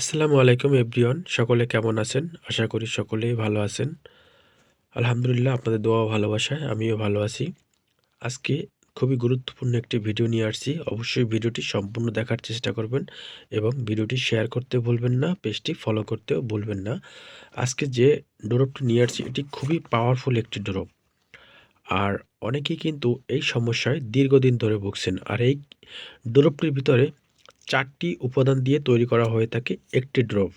আসসালামু আলাইকুম এভরিওয়ান, সকলে কেমন আছেন? আশা করি সকলেই ভালো আছেন। আলহামদুলিল্লাহ, আপনাদের দোয়া ভালোবাসায় আমিও ভালো আছি। আজকে খুবই গুরুত্বপূর্ণ একটি ভিডিও নিয়ে আসছি। অবশ্যই ভিডিওটি সম্পূর্ণ দেখার চেষ্টা করবেন এবং ভিডিওটি শেয়ার করতে ভুলবেন না, পেজটি ফলো করতেও ভুলবেন না। আজকে যে ডোরপটি নিয়ে আসছি, এটি খুবই পাওয়ারফুল একটি ডোরপ। আর অনেকেই কিন্তু এই সমস্যায় দীর্ঘদিন ধরে ভুগছেন। আর এই ডোরপটির ভিতরে চারটি উপাদান দিয়ে তৈরি করা হয়ে থাকে একটি ড্রপ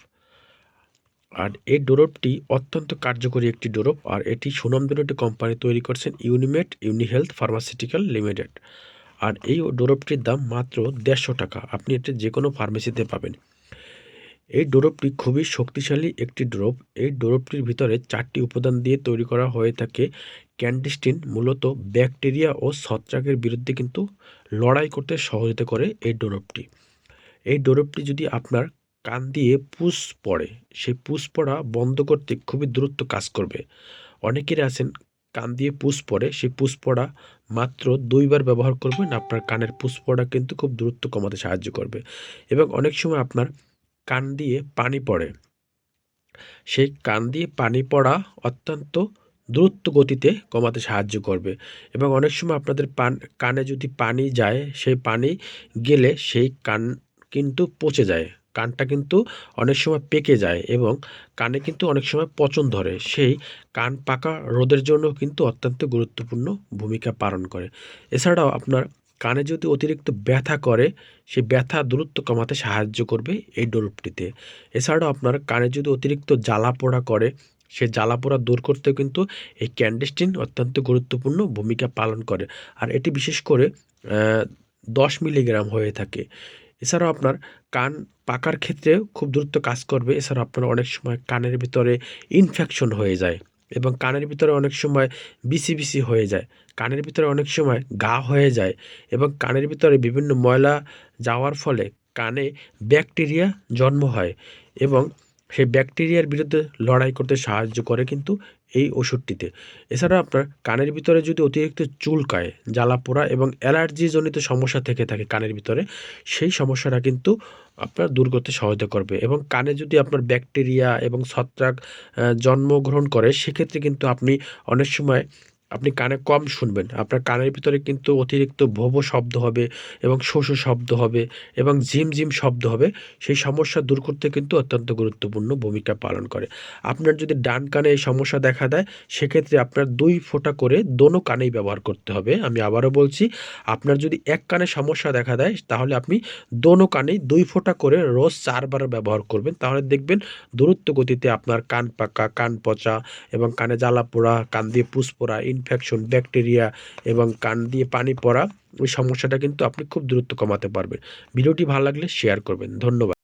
আর এই ডোরপটি অত্যন্ত কার্যকরী একটি ডোরপ আর এটি সুনামধন্য একটি কোম্পানি তৈরি করছেন ইউনিমেট ইউনিহেলথ ফার্মাসিউটিক্যাল লিমিটেড। আর এই ডোরপটির দাম মাত্র দেড়শো টাকা। আপনি এটি যে কোনো ফার্মেসিতে পাবেন। এই ডোরপটি খুবই শক্তিশালী একটি ডোরপ এই ডোরপটির ভিতরে চারটি উপাদান দিয়ে তৈরি করা হয়ে থাকে ক্যান্ডিস্টিন, মূলত ব্যাকটেরিয়া ও ছত্রাকের বিরুদ্ধে কিন্তু লড়াই করতে সহযোগিতা করে এই ডোরপটি এই ডোরপটি যদি আপনার কান দিয়ে পুষ পড়ে, সেই পুষ পড়া বন্ধ করতে খুবই দ্রুত কাজ করবে। অনেকের আছেন, কান দিয়ে পুষ পড়ে, সেই পুষ পড়া মাত্র দুইবার ব্যবহার করবেন, আপনার কানের পুষ পড়া কিন্তু খুব দ্রুত কমাতে সাহায্য করবে। এবং অনেক সময় আপনার কান দিয়ে পানি পড়ে। সেই কান দিয়ে পানি পড়া অত্যন্ত দ্রুত গতিতে কমাতে সাহায্য করবে। এবং অনেক সময় আপনাদের পান, কানে যদি পানি যায়, সেই পানি গেলে সেই কান কিন্তু পচে যায়। কানটা কিন্তু অনেক সময় পেকে যায় এবং কানে কিন্তু অনেক সময় পচন ধরে। সেই কান পাকা রোদের জন্য কিন্তু অত্যন্ত গুরুত্বপূর্ণ ভূমিকা পালন করে। এছাড়াও আপনার কানে যদি অতিরিক্ত ব্যথা করে, সেই ব্যথা দূরত্ব কমাতে সাহায্য করবে এই ডোরপটিতে। এছাড়াও আপনার কানে যদি অতিরিক্ত জ্বালা পোড়া করে, সে জ্বালা পোড়া দূর করতেও কিন্তু এই ক্যান্ডেস্টিন অত্যন্ত গুরুত্বপূর্ণ ভূমিকা পালন করে। আর এটি বিশেষ করে দশ মিলিগ্রাম হয়ে থাকে। এছাড়াও আপনার কান পাকার ক্ষেত্রে খুব দ্রুত কাজ করবে। এছাড়াও আপনার অনেক সময় কানের ভিতরে ইনফেকশন হয়ে যায় এবং কানের ভিতরে অনেক সময় বিসি বিসি হয়ে যায়। কানের ভিতরে অনেক সময় গা হয়ে যায় এবং কানের ভিতরে বিভিন্ন ময়লা যাওয়ার ফলে কানে ব্যাকটেরিয়া জন্ম হয় এবং সেই ব্যাকটেরিয়ার বিরুদ্ধে লড়াই করতে সাহায্য করে কিন্তু এই ওষুধটিতে। এছাড়া আপনার কানের ভিতরে যদি অতিরিক্ত চুলকায়, জ্বালা পোড়া এবং অ্যালার্জিজনিত সমস্যা থেকে থাকে কানের ভিতরে, সেই সমস্যাটা কিন্তু আপনার দূর করতে সহায়তা করবে এবং কানে যদি আপনার ব্যাকটেরিয়া এবং ছত্রাক জন্মগ্রহণ করে, সেক্ষেত্রে কিন্তু আপনি অনেক সময় আপনি কানে কম শুনবেন। আপনার কানের ভিতরে কিন্তু অতিরিক্ত ভোবো শব্দ হবে এবং শোষো শব্দ হবে এবং ঝিমঝিম শব্দ হবে। সেই সমস্যা দূর করতে কিন্তু অত্যন্ত গুরুত্বপূর্ণ ভূমিকা পালন করে। আপনার যদি ডান কানে এই সমস্যা দেখা দেয়, সেক্ষেত্রে আপনার দুই ফোঁটা করে দোনো কানেই ব্যবহার করতে হবে। আমি আবারও বলছি, আপনার যদি এক কানে সমস্যা দেখা দেয়, তাহলে আপনি দোনো কানেই দুই ফোঁটা করে রোজ চারবার ব্যবহার করবেন। তাহলে দেখবেন দূরত্ব গতিতে আপনার কান পাকা, কান পচা এবং কানে জ্বালা পোড়া, কান দিয়ে পুষ পোড়া ইনফেকশন ব্যাকটেরিয়া এবং কান দিয়ে পানি পড়া, ওই সমস্যাটা কিন্তু আপনি খুব দ্রুত কমাতে পারবেন। ভিডিওটি ভালো লাগলে শেয়ার করবেন। ধন্যবাদ।